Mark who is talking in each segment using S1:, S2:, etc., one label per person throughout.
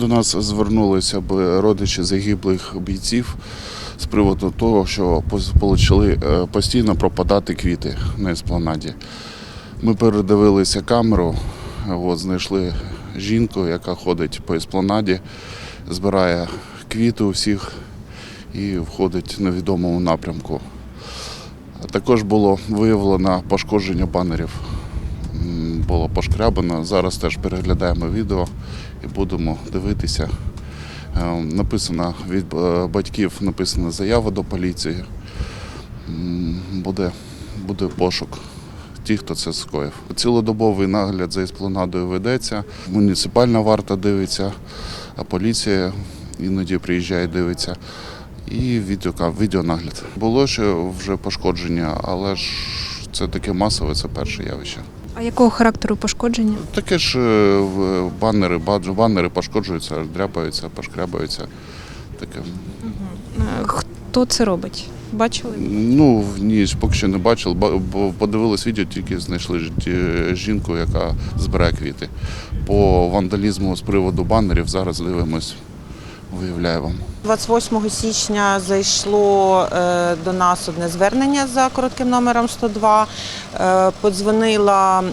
S1: До нас звернулися б родичі загиблих бійців з приводу того, що почали е, постійно пропадати квіти на еспланаді. Ми передивилися камеру, от, знайшли жінку, яка ходить по еспланаді, збирає квіти у всіх і входить на відомому напрямку. Також було виявлено пошкодження банерів. Було пошкрябано. Зараз теж переглядаємо відео і будемо дивитися. Е, Написано від е, батьків написана заява до поліції. Буде, буде пошук тих, хто це скоїв. Цілодобовий нагляд за еспланадою ведеться. Муніципальна варта дивиться, а поліція іноді приїжджає, дивиться. І відео, відеонагляд. Було ще вже пошкодження, але ж це таке масове, це перше явище.
S2: А якого характеру пошкодження?
S1: Таке ж е, банери, бадж- банери пошкоджуються, дряпаються, пошкрябаються. Таке.
S2: Е, Хто це робить? Бачили?
S1: Ну, ні, поки що не бачив, бо подивились відео, тільки знайшли жінку, яка збирає квіти. По вандалізму з приводу банерів зараз дивимось, виявляю вам.
S3: 28 січня зайшло е, до нас одне звернення за коротким номером 102. Е, Подзвонила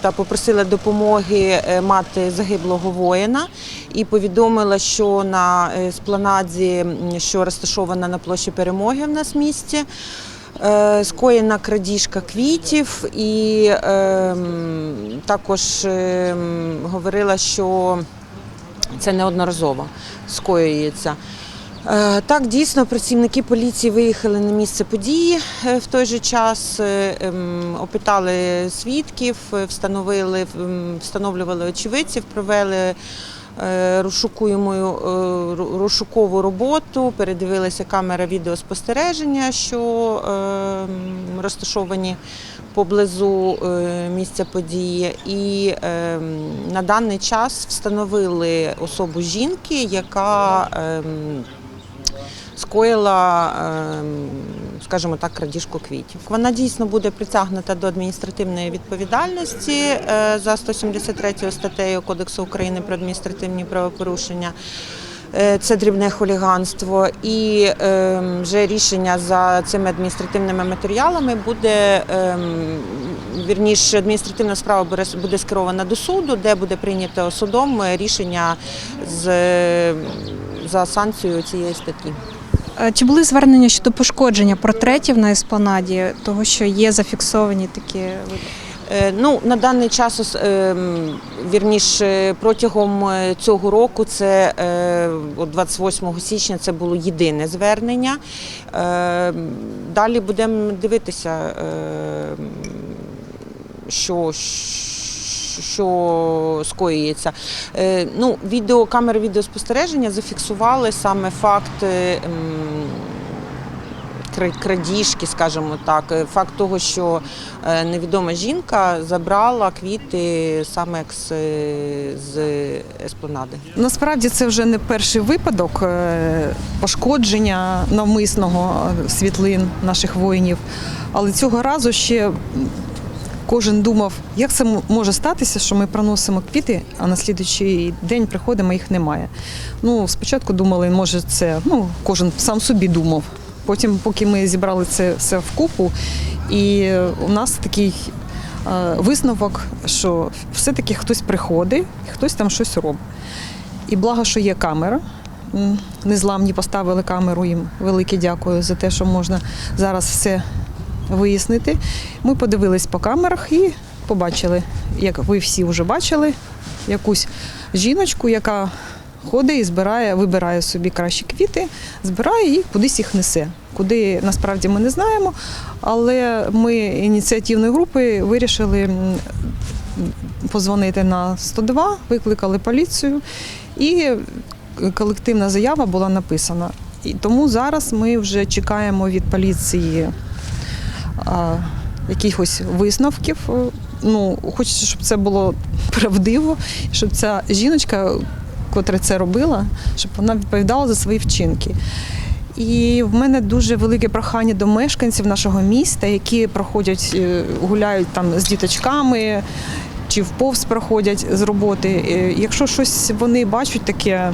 S3: та попросила допомоги е, мати загиблого воїна і повідомила, що на спланаді, що розташована на площі перемоги в нас в місті. Скоєна крадіжка квітів, і також говорила, що це неодноразово скоюється. Е, Так, дійсно, працівники поліції виїхали на місце події е, в той же час, е, ем, опитали свідків, встановили, встановлювали очевидців, провели розшукову роботу, передивилися камери відеоспостереження, що розташовані поблизу е, місця події. І ем, на даний час встановили особу жінки, яка ем, скоїла, ем, скажімо так, крадіжку квітів. Вона дійсно буде притягнута до адміністративної відповідальності е, за 173 статтею Кодексу України про адміністративні правопорушення. Е, Це дрібне хуліганство, і ем, вже рішення за цими адміністративними матеріалами буде ем, вірніше, адміністративна справа буде- скерована до суду, де буде прийнято судом рішення з за санкцією цієї статті.
S2: Е, Чи були звернення щодо пошкодження портретів на еспланаді, того, що є зафіксовані такі випадки?
S3: Е, Ну, на даний час, ем, вірніше, протягом е, цього року, це е, 28 січня, це було єдине звернення. Е, Далі будемо дивитися, е, що, що скоюється. Е, Ну, відео, камери відеоспостереження зафіксували саме факт. Е, Крадіжки, скажімо так, Е, факт того, що е, невідома жінка забрала квіти саме з, з еспланади.
S4: Насправді це вже не перший випадок е, пошкодження навмисного е, світлин наших воїнів. Але цього разу ще кожен думав, як це може статися, що ми приносимо квіти, а на слідуючий день приходимо, їх немає. Ну, спочатку думали, може, це ну, кожен сам собі думав. Потім, поки ми зібрали це все вкупу, і е, у нас такий е, висновок, що все-таки хтось приходить, і хтось там щось робить. І благо, що є камера. Незламні поставили камеру їм. Велике дякую за те, що можна зараз все вияснити. Ми подивились по камерах і побачили, як ви всі вже бачили, якусь жіночку, яка ходить і збирає, вибирає собі кращі квіти, збирає і кудись їх несе. Куди насправді ми не знаємо, але ми ініціативної групи вирішили позвонити на 102, викликали поліцію, і колективна заява була написана. І тому зараз ми вже чекаємо від поліції а, якихось висновків. Ну, хочеться, щоб це було правдиво, щоб ця жіночка, котра це робила, щоб вона відповідала за свої вчинки. І в мене дуже велике прохання до мешканців нашого міста, які проходять, е, гуляють там з діточками чи вповз проходять з роботи. Е, Якщо щось вони бачать таке.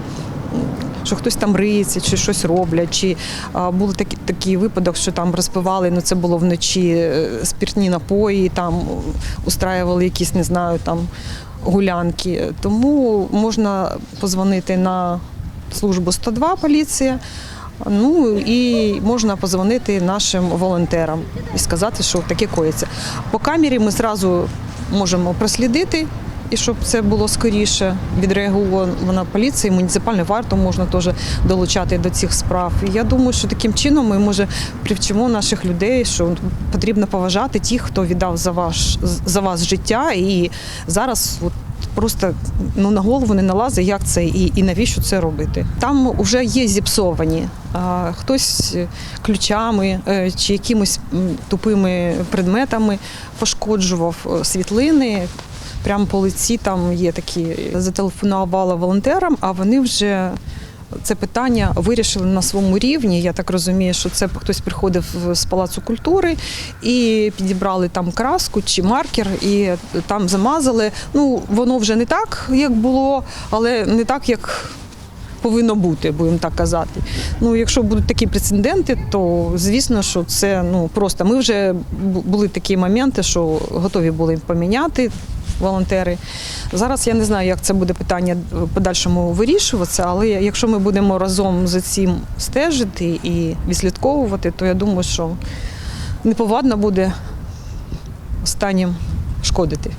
S4: Що хтось там риється, чи щось роблять, чи а, був такий, такий випадок, що там розпивали, ну це було вночі е, спиртні напої, там устраювали якісь, не знаю, там гулянки. Тому можна позвонити на службу 102 поліція. Ну і можна позвонити нашим волонтерам і сказати, що таке коїться. По камері ми зразу можемо прослідити, і щоб це було скоріше, відреагувана поліція, муніципальну варту можна теж долучати до цих справ. І я думаю, що таким чином ми може привчимо наших людей, що потрібно поважати тих, хто віддав за ваш за вас життя, і зараз от просто ну на голову не налазить, як це і, і навіщо це робити. Там вже є зіпсовані. А, хтось ключами е, чи якимось тупими предметами пошкоджував е, світлини. Прямо по лиці там є такі. Зателефонувала волонтерам, а вони вже це питання вирішили на своєму рівні. Я так розумію, що це хтось приходив з палацу культури і підібрали там краску чи маркер, і там замазали. Ну воно вже не так, як було, але не так, як. Повинно бути, будемо так казати. Ну, якщо будуть такі прецеденти, то звісно, що це ну просто ми вже були такі моменти, що готові були поміняти волонтери. Зараз я не знаю, як це буде питання в подальшому вирішуватися, але якщо ми будемо разом за цим стежити і відслідковувати, то я думаю, що неповадно буде останнім шкодити.